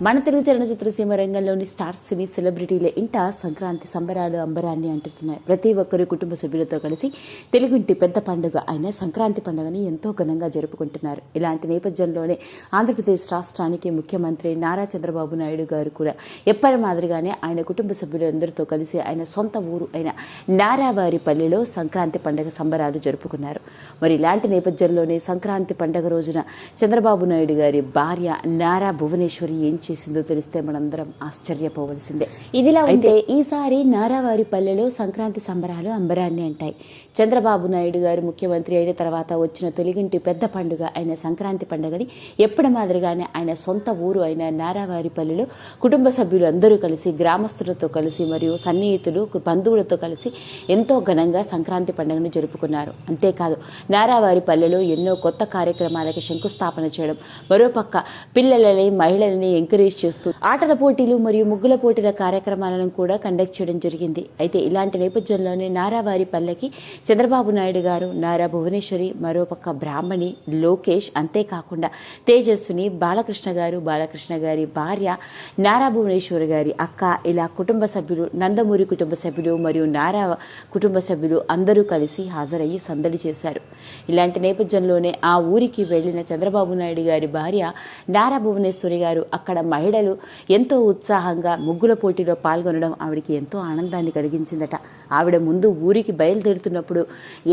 మన తెలుగు చలనచిత్ర సీమ రంగంలోని స్టార్ సినీ సెలబ్రిటీల ఇంట సంక్రాంతి సంబరాలు అంబరాన్ని అంటున్నాయి ప్రతి ఒక్కరు కుటుంబ సభ్యులతో కలిసి తెలుగుంటి పెద్ద పండుగ అయిన సంక్రాంతి పండుగని ఎంతో ఘనంగా జరుపుకుంటున్నారు. ఇలాంటి నేపథ్యంలోనే ఆంధ్రప్రదేశ్ రాష్ట్రానికి ముఖ్యమంత్రి నారా చంద్రబాబు నాయుడు గారు కూడా ఎప్పటి మాదిరిగానే ఆయన కుటుంబ సభ్యులందరితో కలిసి ఆయన సొంత ఊరు అయిన నారావారిపల్లిలో సంక్రాంతి పండుగ సంబరాలు జరుపుకున్నారు. మరి ఇలాంటి నేపథ్యంలోనే సంక్రాంతి పండుగ రోజున చంద్రబాబు నాయుడు గారి భార్య నారా భువనేశ్వరి ఏం చేసిందో తెలిస్తే మనందరం ఆశ్చర్యపోవలసిందే. ఇదిలా అయితే ఈసారి నారావారి పల్లెలో సంక్రాంతి సంబరాలు అంబరాన్ని అంటాయి. చంద్రబాబు నాయుడు గారు ముఖ్యమంత్రి అయిన తర్వాత వచ్చిన తొలిగింటి పెద్ద పండుగ అయిన సంక్రాంతి పండుగని ఎప్పటి మాదిరిగానే ఆయన సొంత ఊరు అయిన నారావారి పల్లెలో కుటుంబ సభ్యులు అందరూ కలిసి గ్రామస్తులతో కలిసి మరియు సన్నిహితులు బంధువులతో కలిసి ఎంతో ఘనంగా సంక్రాంతి పండుగను జరుపుకున్నారు. అంతేకాదు నారావారి పల్లెలో ఎన్నో కొత్త కార్యక్రమాలకి శంకుస్థాపన చేయడం మరోపక్క పిల్లలని మహిళల్ని ఎంకరేజ్ చేస్తూ ఆటల పోటీలు మరియు ముగ్గుల పోటీల కార్యక్రమాలను కూడా కండక్ట్ చేయడం జరిగింది. అయితే ఇలాంటి నేపథ్యంలోనే నారావారి పల్లెకి చంద్రబాబు నాయుడు గారు నారా భువనేశ్వరి మరోపక్క బ్రాహ్మణి లోకేష్ అంతేకాకుండా తేజస్విని బాలకృష్ణ గారు బాలకృష్ణ గారి భార్య నారా భువనేశ్వరి గారి అక్క ఇలా కుటుంబ సభ్యులు నందమూరి కుటుంబ సభ్యులు మరియు నారా కుటుంబ సభ్యులు అందరూ కలిసి హాజరయ్యి సందడి చేశారు. ఇలాంటి నేపథ్యంలోనే ఆ ఊరికి వెళ్ళిన చంద్రబాబు నాయుడు గారి భార్య నారా భువనేశ్వరి గారు అక్కడ మహిళలు ఎంతో ఉత్సాహంగా ముగ్గుల పోటీలో పాల్గొనడం ఆవిడకి ఎంతో ఆనందాన్ని కలిగించిందట. ఆవిడ ముందు ఊరికి బయలుదేరుతున్నప్పుడు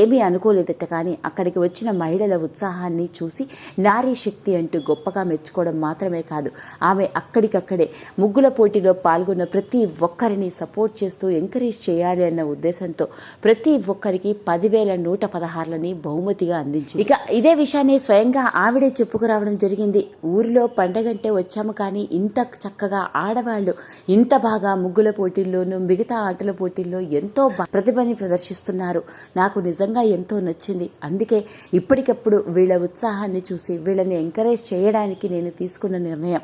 ఏమీ అనుకోలేదట కానీ అక్కడికి వచ్చిన మహిళల ఉత్సాహాన్ని చూసి నారీ శక్తి అంటూ గొప్పగా మెచ్చుకోవడం మాత్రమే కాదు ఆమె అక్కడికక్కడే ముగ్గుల పోటీలో పాల్గొన్న ప్రతి ఒక్కరిని సపోర్ట్ చేస్తూ ఎంకరేజ్ చేయాలి అన్న ఉద్దేశంతో ప్రతి ఒక్కరికి పదివేల నూట పదహారులని బహుమతిగా అందించింది. ఇక ఇదే విషయాన్ని స్వయంగా ఆవిడే చెప్పుకురావడం జరిగింది. ఊరిలో పండగంటే వచ్చాము కానీ ఇంత చక్కగా ఆడవాళ్ళు ఇంత బాగా ముగ్గుల పోటీల్లోనూ మిగతా ఆటల పోటీల్లో ఎంతో ప్రతిభని ప్రదర్శిస్తున్నారు. నాకు నిజంగా ఎంతో నచ్చింది. అందుకే ఇప్పటికప్పుడు వీళ్ళ ఉత్సాహాన్ని చూసి వీళ్ళని ఎంకరేజ్ చేయడానికి నేను తీసుకున్న నిర్ణయం.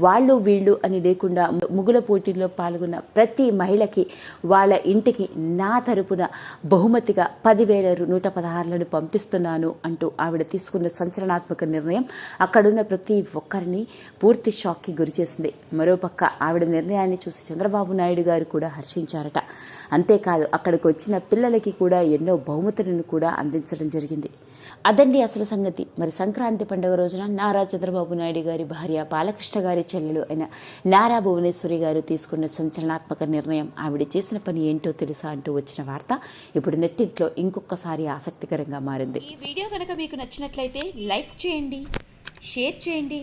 వాళ్ళు వీళ్ళు అని లేకుండా ముగ్గుల పోటీల్లో పాల్గొన్న ప్రతి మహిళకి వాళ్ళ ఇంటికి నా తరపున బహుమతిగా పదివేల నూట పదహారులను పంపిస్తున్నాను అంటూ ఆవిడ తీసుకున్న సంచలనాత్మక నిర్ణయం. అక్కడున్న ప్రతి ఒక్కరిని పూర్తి షాక్కి గురిచేసింది. మరోపక్క ఆవిడ నిర్ణయాన్ని చూసి చంద్రబాబు నాయుడు గారు కూడా హర్షించారట. అంతేకాదు అక్కడికి వచ్చిన పిల్లలకి కూడా ఎన్నో బహుమతులను కూడా అందించడం జరిగింది. అదండి అసలు సంగతి. మరి సంక్రాంతి పండుగ రోజున నారా చంద్రబాబు నాయుడు గారి భార్య బాలకృష్ణ గారి చెల్లెలు అయిన నారా భువనేశ్వరి గారు తీసుకున్న సంచలనాత్మక నిర్ణయం. ఆవిడ చేసిన పని ఏంటో తెలుసా అంటూ వచ్చిన వార్త ఇప్పుడు నెట్టింట్లో ఇంకొకసారి ఆసక్తికరంగా మారింది. ఈ వీడియో కనుక మీకు నచ్చినట్లయితే లైక్ చేయండి షేర్ చేయండి.